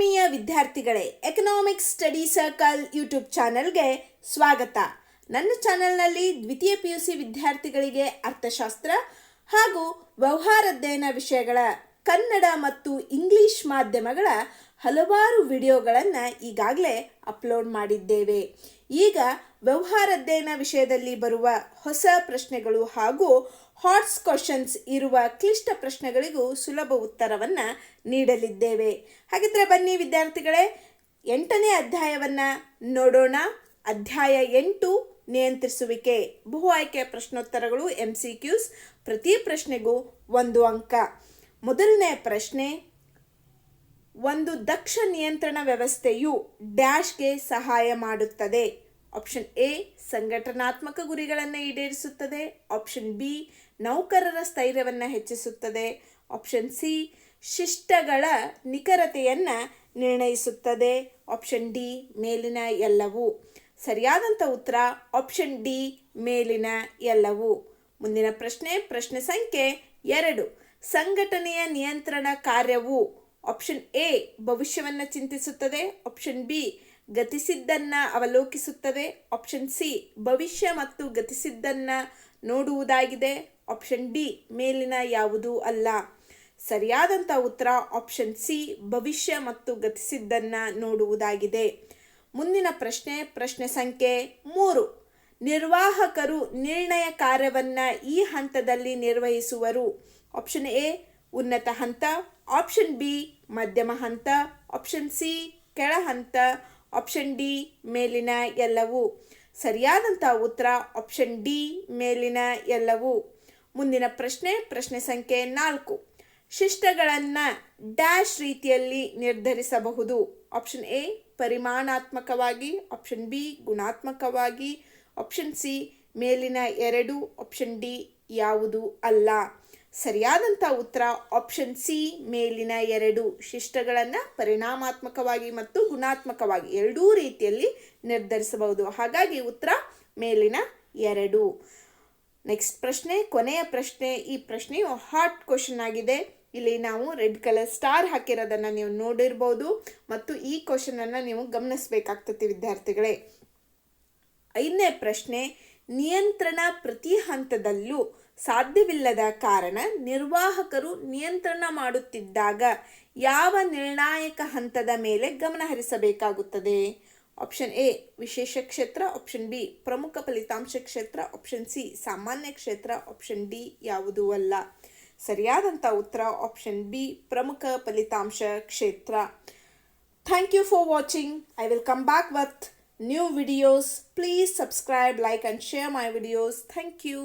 ಆತ್ಮೀಯ ವಿದ್ಯಾರ್ಥಿಗಳೇ economics study circle YouTube ಚಾನೆಲ್ಗೆ ಸ್ವಾಗತ. ನನ್ನ ಚಾನೆಲ್ನಲ್ಲಿ ದ್ವಿತೀಯ ಪಿ ಯು ಸಿ ವಿದ್ಯಾರ್ಥಿಗಳಿಗೆ ಅರ್ಥಶಾಸ್ತ್ರ ಹಾಗೂ ವ್ಯವಹಾರ ಅಧ್ಯಯನ ವಿಷಯಗಳ ಕನ್ನಡ ಮತ್ತು ಇಂಗ್ಲಿಷ್ ಮಾಧ್ಯಮಗಳ ಹಲವಾರು ವಿಡಿಯೋಗಳನ್ನು ಈಗಾಗಲೇ ಅಪ್ಲೋಡ್ ಮಾಡಿದ್ದೇವೆ. ಈಗ ವ್ಯವಹಾರ ಅಧ್ಯಯನ ವಿಷಯದಲ್ಲಿ ಬರುವ ಹೊಸ ಪ್ರಶ್ನೆಗಳು ಹಾಗೂ ಹಾಟ್ಸ್ ಕ್ವಶನ್ಸ್ ಇರುವ ಕ್ಲಿಷ್ಟ ಪ್ರಶ್ನೆಗಳಿಗೂ ಸುಲಭ ಉತ್ತರವನ್ನು ನೀಡಲಿದ್ದೇವೆ. ಹಾಗಿದ್ರೆ ಬನ್ನಿ ವಿದ್ಯಾರ್ಥಿಗಳೇ, ಎಂಟನೇ ಅಧ್ಯಾಯವನ್ನು ನೋಡೋಣ. ಅಧ್ಯಾಯ ಎಂಟು, ನಿಯಂತ್ರಿಸುವಿಕೆ. ಬಹು ಆಯ್ಕೆಯ ಪ್ರಶ್ನೋತ್ತರಗಳು ಎಂ ಸಿ ಕ್ಯೂಸ್ ಪ್ರತಿ ಪ್ರಶ್ನೆಗೂ ಒಂದು ಅಂಕ. ಮೊದಲನೇ ಪ್ರಶ್ನೆ ಒಂದು ದಕ್ಷ ನಿಯಂತ್ರಣ ವ್ಯವಸ್ಥೆಯು ಡ್ಯಾಶ್ಗೆ ಸಹಾಯ ಮಾಡುತ್ತದೆ. ಆಪ್ಷನ್ ಎ, ಸಂಘಟನಾತ್ಮಕ ಗುರಿಗಳನ್ನು ಈಡೇರಿಸುತ್ತದೆ. ಆಪ್ಷನ್ ಬಿ, ನೌಕರರ ಸ್ಥೈರ್ಯವನ್ನು ಹೆಚ್ಚಿಸುತ್ತದೆ. ಆಪ್ಷನ್ ಸಿ, ಶಿಷ್ಟಗಳ ನಿಖರತೆಯನ್ನು ನಿರ್ಣಯಿಸುತ್ತದೆ. ಆಪ್ಷನ್ ಡಿ, ಮೇಲಿನ ಎಲ್ಲವೂ. ಸರಿಯಾದಂಥ ಉತ್ತರ, ಆಪ್ಷನ್ ಡಿ, ಮೇಲಿನ ಎಲ್ಲವೂ. ಮುಂದಿನ ಪ್ರಶ್ನೆ ಪ್ರಶ್ನೆ ಸಂಖ್ಯೆ ಎರಡು. ಸಂಘಟನೆಯ ನಿಯಂತ್ರಣ ಕಾರ್ಯವು ಆಪ್ಷನ್ ಎ ಭವಿಷ್ಯವನ್ನು ಚಿಂತಿಸುತ್ತದೆ. ಆಪ್ಷನ್ ಬಿ ಗತಿಸಿದ್ದನ್ನು ಅವಲೋಕಿಸುತ್ತದೆ. ಆಪ್ಷನ್ ಸಿ ಭವಿಷ್ಯ ಮತ್ತು ಗತಿಸಿದ್ದನ್ನು ನೋಡುವುದಾಗಿದೆ. ಆಪ್ಷನ್ ಡಿ ಮೇಲಿನ ಯಾವುದೂ ಅಲ್ಲ. ಸರಿಯಾದಂಥ ಉತ್ತರ ಆಪ್ಷನ್ ಸಿ ಭವಿಷ್ಯ ಮತ್ತು ಗತಿಸಿದ್ದನ್ನು ನೋಡುವುದಾಗಿದೆ. ಮುಂದಿನ ಪ್ರಶ್ನೆ ಪ್ರಶ್ನೆ ಸಂಖ್ಯೆ ಮೂರು. ನಿರ್ವಾಹಕರು ನಿರ್ಣಯ ಕಾರ್ಯವನ್ನು ಈ ಹಂತದಲ್ಲಿ ನಿರ್ವಹಿಸುವರು. ಆಪ್ಷನ್ ಎ ಉನ್ನತ ಹಂತ. ಆಪ್ಷನ್ ಬಿ ಮಧ್ಯಮ ಹಂತ. ಆಪ್ಷನ್ ಸಿ ಕೆಳ ಹಂತ. ಆಪ್ಷನ್ ಡಿ ಮೇಲಿನ ಎಲ್ಲವೂ. ಸರಿಯಾದಂಥ ಉತ್ತರ ಆಪ್ಷನ್ ಡಿ ಮೇಲಿನ ಎಲ್ಲವೂ. ಮುಂದಿನ ಪ್ರಶ್ನೆ ಪ್ರಶ್ನೆ ಸಂಖ್ಯೆ ನಾಲ್ಕು. ಶಿಷ್ಟಗಳನ್ನು ಡ್ಯಾಶ್ ರೀತಿಯಲ್ಲಿ ನಿರ್ಧರಿಸಬಹುದು. ಆಪ್ಷನ್ ಎ ಪರಿಮಾಣಾತ್ಮಕವಾಗಿ. ಆಪ್ಷನ್ ಬಿ ಗುಣಾತ್ಮಕವಾಗಿ. ಆಪ್ಷನ್ ಸಿ ಮೇಲಿನ ಎರಡು. ಆಪ್ಷನ್ ಡಿ ಯಾವುದು ಅಲ್ಲ. ಸರಿಯಾದಂಥ ಉತ್ತರ ಆಪ್ಷನ್ ಸಿ ಮೇಲಿನ ಎರಡು ಶಿಷ್ಟಗಳನ್ನು ಪರಿಣಾಮಾತ್ಮಕವಾಗಿ ಮತ್ತು ಗುಣಾತ್ಮಕವಾಗಿ ಎರಡೂ ರೀತಿಯಲ್ಲಿ ನಿರ್ಧರಿಸಬಹುದು. ಹಾಗಾಗಿ ಉತ್ತರ ಮೇಲಿನ ಎರಡು. ನೆಕ್ಸ್ಟ್ ಪ್ರಶ್ನೆ, ಕೊನೆಯ ಪ್ರಶ್ನೆ. ಈ ಪ್ರಶ್ನೆಯು ಹಾಟ್ ಕ್ವಶನ್ ಆಗಿದೆ. ಇಲ್ಲಿ ನಾವು ರೆಡ್ ಕಲರ್ ಸ್ಟಾರ್ ಹಾಕಿರೋದನ್ನು ನೀವು ನೋಡಿರ್ಬೋದು ಮತ್ತು ಈ ಕ್ವಶನನ್ನು ನೀವು ಗಮನಿಸಬೇಕಾಗ್ತದೆ ವಿದ್ಯಾರ್ಥಿಗಳೇ. ಐದನೇ ಪ್ರಶ್ನೆ, ನಿಯಂತ್ರಣ ಪ್ರತಿ ಹಂತದಲ್ಲೂ ಸಾಧ್ಯವಿಲ್ಲದ ಕಾರಣ ನಿರ್ವಾಹಕರು ನಿಯಂತ್ರಣ ಮಾಡುತ್ತಿದ್ದಾಗ ಯಾವ ನಿರ್ಣಾಯಕ ಹಂತದ ಮೇಲೆ ಗಮನ ಹರಿಸಬೇಕಾಗುತ್ತದೆ? ಆಪ್ಷನ್ ಎ ವಿಶೇಷ ಕ್ಷೇತ್ರ. ಆಪ್ಷನ್ ಬಿ ಪ್ರಮುಖ ಫಲಿತಾಂಶ ಕ್ಷೇತ್ರ. ಆಪ್ಷನ್ ಸಿ ಸಾಮಾನ್ಯ ಕ್ಷೇತ್ರ. ಆಪ್ಷನ್ ಡಿ ಯಾವುದೂ ಅಲ್ಲ. ಸರಿಯಾದಂಥ ಉತ್ತರ ಆಪ್ಷನ್ ಬಿ ಪ್ರಮುಖ ಫಲಿತಾಂಶ ಕ್ಷೇತ್ರ. Thank you for watching I will come back with new videos Please subscribe, like, and share my videos. Thank you.